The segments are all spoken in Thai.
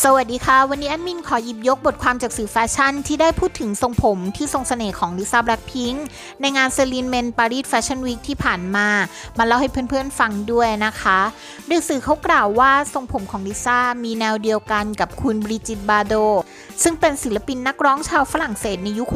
สวัสดีค่ะ วันนี้แอดมินขอหยิบยกบทความจากสื่อแฟชั่น ที่ได้พูดถึงทรงผมที่ทรงเสน่ห์ของลิซ่าแบล็คพิงค์ในงานเซรีนเมนปารีสแฟชั่นวีคที่ผ่านมา มาเล่าให้เพื่อนๆฟังด้วยนะคะโดยสื่อเขากล่าวว่าทรงผมของลิซ่ามีแนวเดียวกันกับคุณบริจิตบาโด ซึ่งเป็นศิลปินนักร้องชาวฝรั่งเศสในยุค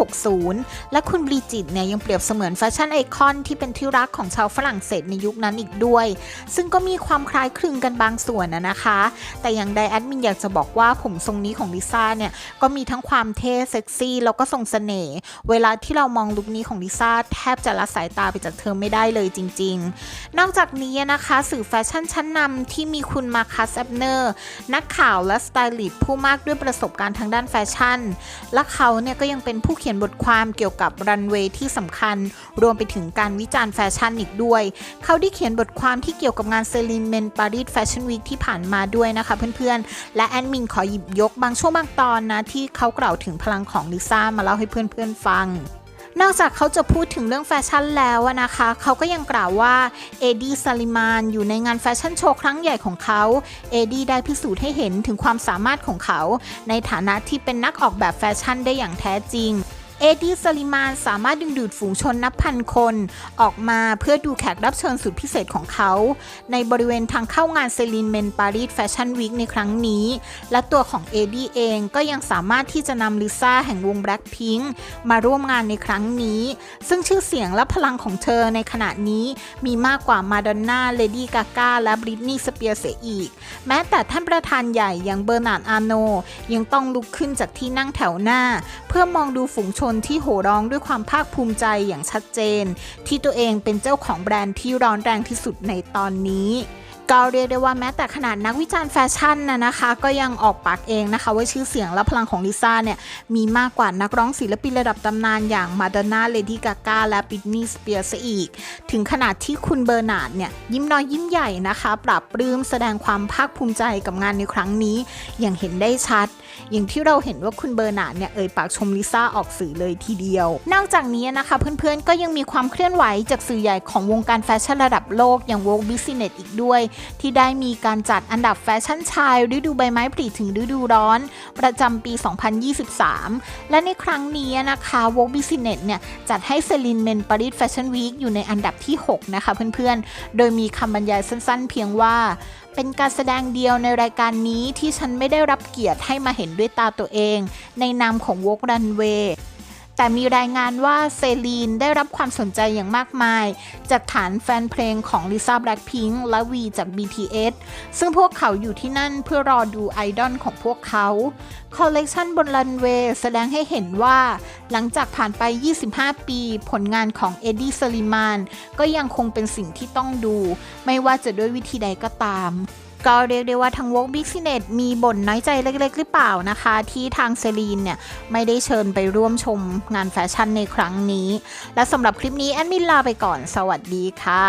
60 และคุณบริจิตเนี่ยยังเปรียบเสมือนแฟชั่นไอคอนที่เป็นที่รักของชาวฝรั่งเศสในยุคนั้นอีกด้วย ซึ่งก็มีความคล้ายคลึงกันบางส่วนนะนะคะ แต่อย่างใดแอดมินอยากจะบอกว่าผมทรงนี้ของลิซ่าเนี่ย ก็มีทั้งความเท่เซ็กซี่ แล้วก็ทรงเสน่ห์เวลาที่เรามองลุคนี้ของลิซ่าแทบจะละสายตาไปจากเธอไม่ได้เลยจริง ๆ นอกจากนี้นะคะสื่อแฟชั่นชั้นนำที่มีคุณมาคัสแอบเนอร์นักข่าวและสไตลิสต์ผู้มากด้วยประสบการณ์ทางด้านแฟชั่น และเขาเนี่ยก็ยังเป็นผู้เขียนบทความเกี่ยวกับรันเวย์ที่สำคัญ รวมไปถึงการวิจารณ์แฟชั่นอีกด้วย เขาได้เขียนบทความที่เกี่ยวกับงานเซรีนเมนปารีสแฟชั่นวีคที่ผ่านมาด้วยนะคะเพื่อนๆ และแอดมินขอหยิบยกบางช่วงบางตอนนะ ที่เขากล่าวถึงพลังของลิซ่ามาเล่าให้เพื่อนๆฟัง นอกจากเขาจะพูดถึงเรื่องแฟชั่นแล้วนะคะ เขาก็ยังกล่าวว่าเอดี้ซาลิมานอยู่ในงานแฟชั่นโชว์ครั้งใหญ่ของเขา เอดี้ได้พิสูจน์ให้เห็นถึงความสามารถของเขา ในฐานะที่เป็นนักออกแบบแฟชั่นได้อย่างแท้จริง เอดี้ซลิมานสามารถดึงดูดฝูงชนนับพันคน ออกมาเพื่อดูแขกรับเชิญสุดพิเศษของเขา ในบริเวณทางเข้างานเซรีนเมนปารีสแฟชั่นวีคในครั้งนี้ และตัวของเอดี้เองก็ยังสามารถที่จะนำลิซ่าแห่งวงแบล็คพิงค์มาร่วมงานในครั้งนี้ ซึ่งชื่อเสียงและพลังของเธอในขณะนี้มีมากกว่ามาดอนน่าเลดี้กากาและบริตนีย์สเปียร์เสียอีก แม้แต่ท่านประธานใหญ่อย่างเบอร์นาร์ดอาโนยังต้องลุกขึ้นจากที่นั่งแถวหน้า พื่อมองดูฝูงชนที่โห่ร้องด้วยความภาคภูมิใจอย่างชัดเจน ที่ตัวเองเป็นเจ้าของแบรนด์ที่ร้อนแรงที่สุดในตอนนี้ ก็เรียกได้ว่าแม้แต่ขนาดนักวิจารณ์แฟชั่นนะนะคะ ก็ยังออกปากเองนะคะ ว่าชื่อเสียงและพลังของลิซ่าเนี่ยมีมากกว่านักร้องศิลปินระดับตำนานอย่างมาดอนน่าเลดี้กากาและบิทนีย์สเปียร์ซะอีก ถึงขนาดที่คุณเบอร์นาร์ดเนี่ยยิ้มน้อยยิ้มใหญ่นะคะ ปรับปลื้มแสดงความภาคภูมิใจกับงานในครั้งนี้ อย่างเห็นได้ชัด อย่างที่เราเห็นว่าคุณเบอร์นาร์ดเนี่ยเอ่ยปากชมลิซ่าออกสื่อเลยทีเดียว นอกจากนี้นะคะเพื่อนๆก็ยังมีความเคลื่อนไหวจากสื่อใหญ่ของวงการแฟชั่นระดับโลกอย่าง Vogue Business อีกด้วยที่ได้มีการจัดอันดับแฟชั่นชายฤดูใบไม้ผลิถึงฤดูร้อน ประจำปี 2023 และในครั้งนี้นะคะ Vogue Business เนี่ย จัดให้เซลินเมนปารีสแฟชั่นวีคอยู่ในอันดับที่ 6 นะคะเพื่อนๆ โดยมีคำบรรยายสั้นๆ เพียงว่าเป็นการแสดงเดียวในรายการนี้ที่ฉันไม่ได้รับเกียรติให้มาเห็นด้วยตาตัวเอง ในนามของว o กรันเวย์ แต่มีรายงานว่าเซลีนได้รับความสนใจอย่างมากมาย จากฐานแฟนเพลงของลิซ่าแบล็ p พิงค์และวีจาก BTS ซึ่งพวกเขาอยู่ที่นั่นเพื่อรอดูไอดอลของพวกเขา คอลเลกชันบนรันเวย์แสดงให้เห็นว่า หลังจากผ่านไป 25 ปี ผลงานของเอ็ดดี้ซลิมานก็ยังคงเป็นสิ่งที่ต้องดู ไม่ว่าจะด้วยวิธีใดก็ตาม ก็เรียกได้ว่าทางวงบิ๊กซีเนตมีบ่นน้อยใจเล็กๆ หรือเปล่านะคะ ที่ทางเซรีนเนี่ยไม่ได้เชิญไปร่วมชมงานแฟชั่นในครั้งนี้ และสำหรับคลิปนี้แอดมินลาไปก่อนสวัสดีค่ะ